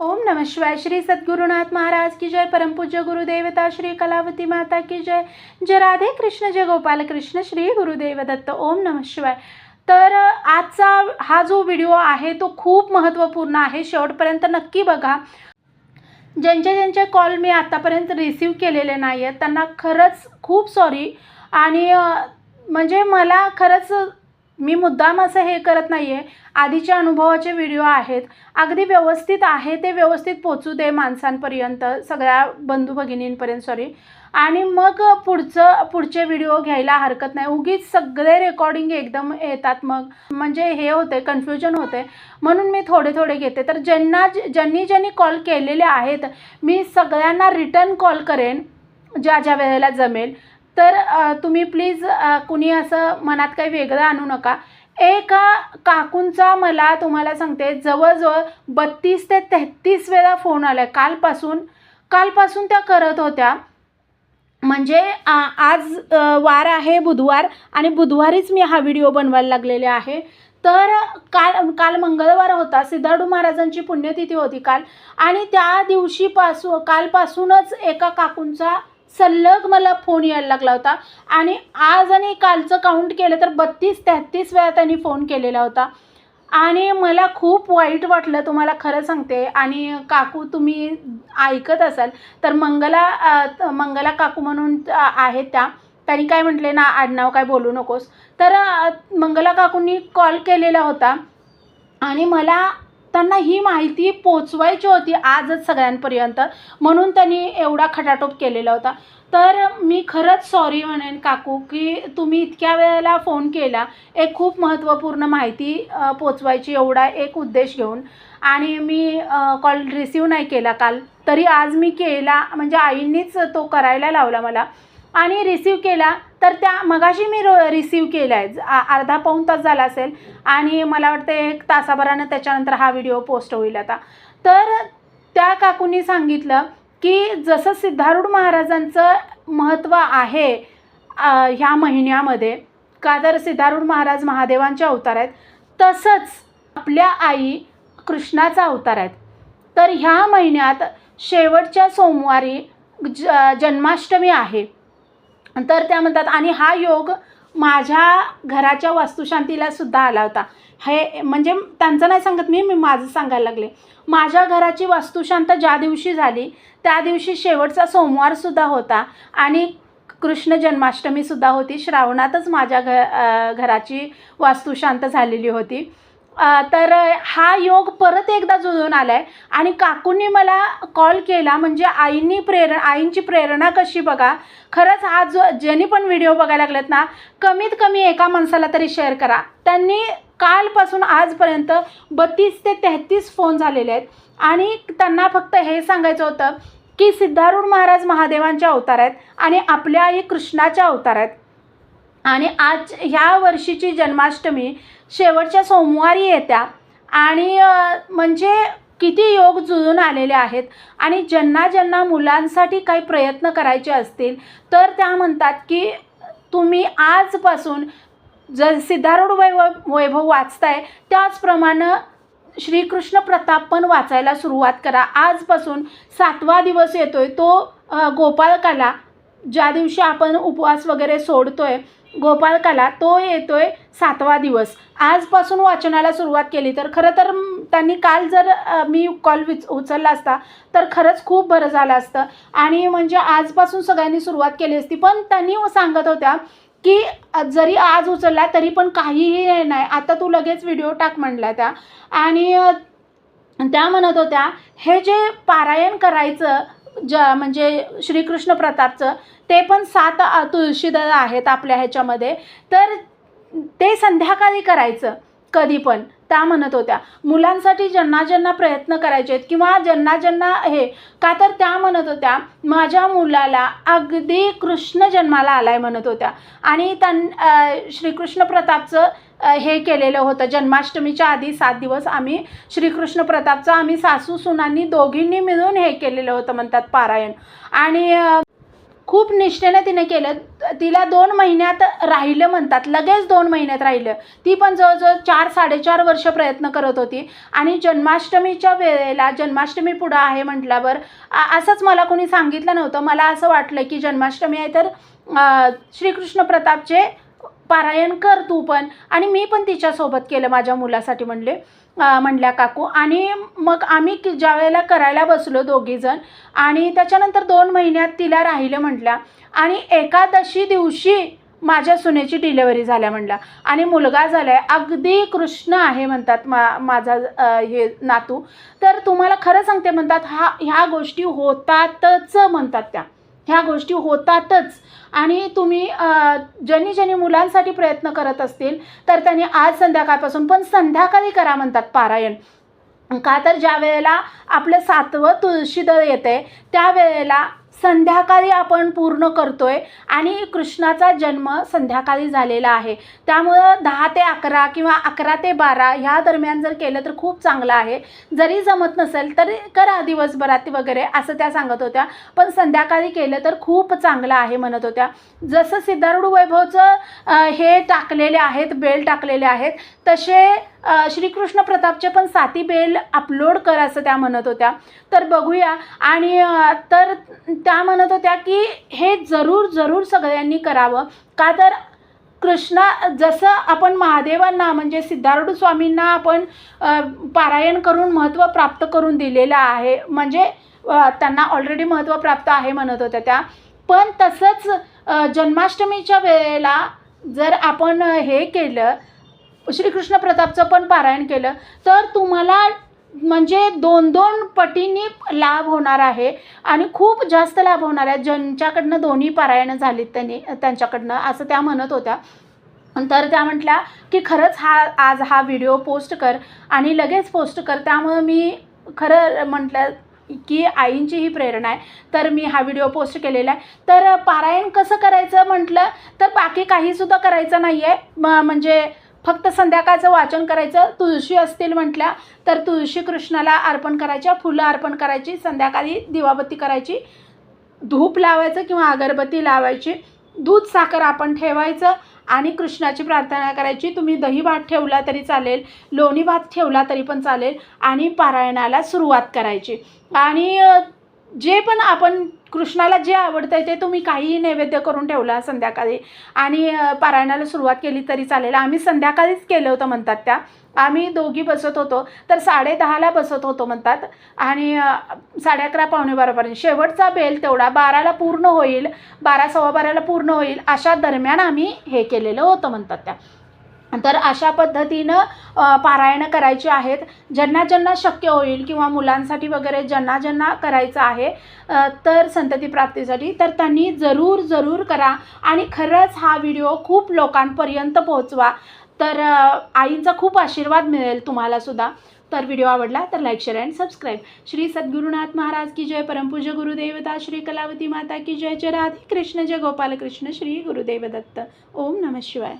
ओम नम शिवाय श्री सद्गुरुनाथ महाराज की जय परमपूज्य गुरुदेवता श्री कलावती माता की जय। जय राधे कृष्ण जय गोपाल कृष्ण श्री गुरुदेव दत्त। ओम नमः शिवाय। तर आजचा हा जो व्हिडिओ आहे तो खूप महत्त्वपूर्ण आहे. शेवटपर्यंत नक्की बघा. ज्यांचे ज्यांचे कॉल मी आतापर्यंत रिसीव केलेले नाही आहेत त्यांना खरंच खूप सॉरी. आणि म्हणजे मला खरंच मी मुद्दाम असं हे करत नाही आहे आधीच्या अनुभवाचे व्हिडिओ आहेत. अगदी व्यवस्थित आहे ते व्यवस्थित पोचू दे माणसांपर्यंत सगळ्या बंधू भगिनींपर्यंत सॉरी आणि मग पुढचं पुढचे व्हिडिओ घ्यायला हरकत नाही. उगीच सगळे रेकॉर्डिंग एकदम येतात मग. म्हणजे हे होते कन्फ्युजन होते. म्हणून मी थोडे थोडे घेते. तर ज्यांना ज्यांनी ज्यांनी कॉल केलेले आहेत मी सगळ्यांना रिटर्न कॉल करेन. ज्या ज्या वेळेला जमेल. तर तुम्ही प्लीज कुणी असं मनात काही वेगळं आणू नका. एका काकूंचा मला तुम्हाला सांगते जवळजवळ बत्तीस ते तेहतीस वेळा फोन आला आहे कालपासून कालपासून त्या करत होत्या. म्हणजे आ, आज वार आहे बुधवार आणि बुधवारीच मी हा व्हिडिओ बनवायला लागलेले आहे. तर काल काल मंगळवार होता. सिद्धार्थू महाराजांची पुण्यतिथी होती काल. आणि त्या दिवशीपासून कालपासूनच एका काकूंचा सलग मला फोन यायला लागला होता. आणि आज आणि कालचं काउंट केलं तर बत्तीस तेहतीस वेळा त्यांनी फोन केलेला होता. आणि मला खूप वाईट वाटलं तुम्हाला खरं सांगते. आणि काकू तुम्ही ऐकत असाल तर मंगला मंगला काकू म्हणून आहेत त्या. त्यांनी काय म्हटले ना आडनाव काय बोलू नकोस. तर मंगला काकूंनी कॉल केलेला होता. आणि मला त्यांना ही माहिती पोचवायची होती आजच सगळ्यांपर्यंत. म्हणून त्यांनी एवढा खटाटोप केलेला होता. तर मी खरंच सॉरी म्हणेन काकू की तुम्ही इतक्या वेळेला फोन केला. एक खूप महत्त्वपूर्ण माहिती पोचवायची एवढा एक उद्देश घेऊन. आणि मी कॉल रिसीव नाही केला काल. तरी आज मी केला म्हणजे आईंनीच तो करायला लावला मला. आणि रिसीव केला तर त्या मगाशी मी रो रिसीव केला आहे अर्धा पाऊण तास झाला असेल. आणि मला वाटतं एक तासाभरानं त्याच्यानंतर हा व्हिडिओ पोस्ट होईल आता. तर त्या काकूंनी सांगितलं की जसं सिद्धारूढ महाराजांचं महत्त्व आहे ह्या महिन्यामध्ये का तर सिद्धारूढ महाराज महादेवांचे अवतार आहेत तसंच आपल्या आई कृष्णाचा अवतार आहेत. तर ह्या महिन्यात शेवटच्या सोमवारी ज जन्माष्टमी आहे. तर त्या म्हणतात आणि हा योग माझ्या घराच्या वास्तुशांतीला सुद्धा आला होता. हे म्हणजे त्यांचं नाही सांगत मी मी माझं सांगायला लागले. माझ्या घराची वास्तुशांत ज्या दिवशी झाली त्या दिवशी शेवटचा सोमवारसुद्धा होता आणि कृष्ण जन्माष्टमीसुद्धा होती. श्रावणातच माझ्या घ घराची वास्तुशांत झालेली होती. तर हा योग परत एकदा जुळून आला आहे आणि काकूंनी मला कॉल केला म्हणजे आईंनी प्रेरणा आईंची प्रेरणा कशी बघा. खरंच हा जो ज्यांनी पण व्हिडिओ बघायला लागलेत ना कमीत कमी एका माणसाला तरी शेअर करा. त्यांनी कालपासून आजपर्यंत बत्तीस ते तेहतीस फोन झालेले आहेत. आणि त्यांना फक्त हे सांगायचं होतं की सिद्धारूढ महाराज महादेवांच्या अवतार आहेत आणि आपल्या आई कृष्णाच्या अवतार आहेत. आणि आज ह्या वर्षीची जन्माष्टमी शेवटच्या सोमवारी येत्या. आणि म्हणजे किती योग जुळून आलेले आहेत आणि ज्यांना ज्यांना मुलांसाठी काही प्रयत्न करायचे असतील तर त्या म्हणतात की तुम्ही आजपासून जर सिद्धारूढ वैभव वैभव वाचताय त्याचप्रमाणे श्रीकृष्ण प्रताप पण वाचायला सुरुवात करा. आजपासून सातवा दिवस येतोय तो गोपाळकाला ज्या दिवशी आपण उपवास वगैरे सोडतोय गोपाळकाला तो येतोय सातवा दिवस. आजपासून वाचनाला सुरुवात केली. तर खरं तर त्यांनी काल जर मी कॉल विच उचलला असता तर खरंच खूप बरं झालं असतं. आणि म्हणजे आजपासून सगळ्यांनी सुरुवात केली असती. पण त्यांनी सांगत होत्या की जरी आज उचलला तरी पण काहीही हे नाही. आता तू लगेच व्हिडिओ टाक म्हणला त्या. आणि त्या म्हणत होत्या हे जे पारायण करायचं ज्या म्हणजे श्रीकृष्ण प्रतापचं ते पण सात तुळशीदळ आहेत आपल्या ह्याच्यामध्ये. तर ते संध्याकाळी करायचं कधी पण. त्या म्हणत होत्या. मुलांसाठी ज्यांना ज्यांना प्रयत्न करायचे आहेत किंवा ज्यांना ज्यांना हे का तर त्या म्हणत होत्या माझ्या मुलाला अगदी कृष्ण जन्माला आलाय म्हणत होत्या. आणि त्यां श्रीकृष्ण प्रतापचं हे केलेलं होतं. जन्माष्टमीच्या आधी सात दिवस आम्ही श्रीकृष्ण प्रतापचं आम्ही सासू सुनांनी दोघींनी मिळून हे केलेलं होतं म्हणतात पारायण. आणि खूप निष्ठेनं तिने केलं. तिला दोन महिन्यात राहिलं म्हणतात. लगेच दोन महिन्यात राहिलं. ती पण जवळजवळ चार साडेचार वर्ष प्रयत्न करत होती. आणि जन्माष्टमीच्या वेळेला जन्माष्टमी पुढं आहे म्हटल्यावर असंच मला कोणी सांगितलं नव्हतं. मला असं वाटलं की जन्माष्टमी आहे तर श्रीकृष्ण प्रतापचे पारायण कर तू पण. आणि मी पण तिच्यासोबत केलं माझ्या मुलासाठी म्हणले म्हणल्या काकू. आणि मग आम्ही की ज्या वेळेला करायला बसलो दोघीजण आणि त्याच्यानंतर दोन महिन्यात तिला राहिलं म्हटल्या. आणि एकादशी दिवशी माझ्या सुनेची डिलेवरी झाल्या म्हणल्या आणि मुलगा झाला आहे अगदी कृष्ण आहे म्हणतात मा माझा हे नातू. तर तुम्हाला खरं सांगते म्हणतात हा ह्या गोष्टी होतातच म्हणतात त्या. ह्या गोष्टी होतातच. आणि तुम्ही ज्यांनी ज्यांनी मुलांसाठी प्रयत्न करत असतील तर त्यांनी आज संध्याकाळपासून पण संध्याकाळी करा म्हणतात पारायण. का तर ज्या वेळेला आपलं सातवं तुळशीदळ येते त्यावेळेला संध्याकाळी आपण पूर्ण करतोय आणि कृष्णाचा जन्म संध्याकाळी झालेला आहे. त्यामुळं दहा ते अकरा किंवा अकरा ते बारा ह्या दरम्यान जर केलं तर खूप चांगलं आहे. जरी जमत नसेल तरी करा दिवसभरात वगैरे असं त्या सांगत होत्या. पण संध्याकाळी केलं तर खूप चांगलं आहे म्हणत होत्या. जसं सिद्धारूढ वैभवचं हे टाकलेले आहेत बेल टाकलेले आहेत तसे श्रीकृष्ण प्रतापचे पण साती बेल अपलोड कर असं त्या म्हणत होत्या. तर बघूया. आणि तर त्या म्हणत होत्या की हे जरूर जरूर सगळ्यांनी करावं. का तर कृष्णा जसं आपण महादेवांना म्हणजे सिद्धारूढ स्वामींना आपण पारायण करून महत्त्व प्राप्त करून दिलेलं आहे. म्हणजे त्यांना ऑलरेडी महत्त्व प्राप्त आहे म्हणत होत्या त्या. पण तसंच जन्माष्टमीच्या वेळेला जर आपण हे केलं श्रीकृष्ण प्रतापचं पण पारायण केलं. तर तुम्हाला म्हणजे दोन दोन पटींनी लाभ होणार आहे आणि खूप जास्त लाभ होणार आहे. ज्यांच्याकडनं दोन्ही पारायणं झालीत त्यांनी त्यांच्याकडनं असं त्या म्हणत होत्या. तर त्या म्हटल्या की खरंच हा आज हा व्हिडिओ पोस्ट कर आणि लगेच पोस्ट कर. त्यामुळं मी खरं म्हटलं की आईंची ही प्रेरणा आहे. तर मी हा व्हिडिओ पोस्ट केलेला आहे. तर पारायण कसं करायचं म्हटलं तर बाकी काहीसुद्धा करायचं नाही आहे म म्हणजे फक्त संध्याकाळचं वाचन करायचं तुळशी असतील म्हटल्या तर तुळशी कृष्णाला अर्पण करायच्या फुलं अर्पण करायची संध्याकाळी दिवाबत्ती करायची धूप लावायचं किंवा अगरबत्ती लावायची दूध साखर आपण ठेवायचं आणि कृष्णाची प्रार्थना करायची. तुम्ही दही भात ठेवला तरी चालेल लोणी भात ठेवला तरी पण चालेल आणि पारायणाला सुरुवात करायची. आणि जे पण आपण कृष्णाला जे आवडतं आहे ते तुम्ही काहीही नैवेद्य करून ठेवला संध्याकाळी. आणि पारायणाला सुरुवात केली तरी चालेल. आम्ही संध्याकाळीच केलं होतं म्हणतात त्या. आम्ही दोघी बसत होतो. तर साडे दहाला बसत होतो म्हणतात. आणि साडे अकरा पावणे बारापर्यंत शेवटचा बेल तेवढा बाराला पूर्ण होईल. बारा सव्वा बाराला पूर्ण होईल. अशा दरम्यान आम्ही हे केलेलं होतं म्हणतात त्या. तर अशा पद्धतीनं पारायणं करायची आहेत. ज्यांना ज्यांना शक्य होईल किंवा मुलांसाठी वगैरे ज्यांना ज्यांना करायचं आहे तर संतती प्राप्तीसाठी तर त्यांनी जरूर जरूर करा. आणि खरंच हा व्हिडिओ खूप लोकांपर्यंत पोहोचवा. तर आईंचा खूप आशीर्वाद मिळेल तुम्हालासुद्धा तर व्हिडिओ आवडला तर like share and subscribe. Shri Sadgurunath Maharaj की जय. परमपूज्य गुरुदेवता श्री कलावती माता की जय. जय राधे कृष्ण. जय गोपाल कृष्ण श्री गुरुदेव दत्त. ओम नमः शिवाय.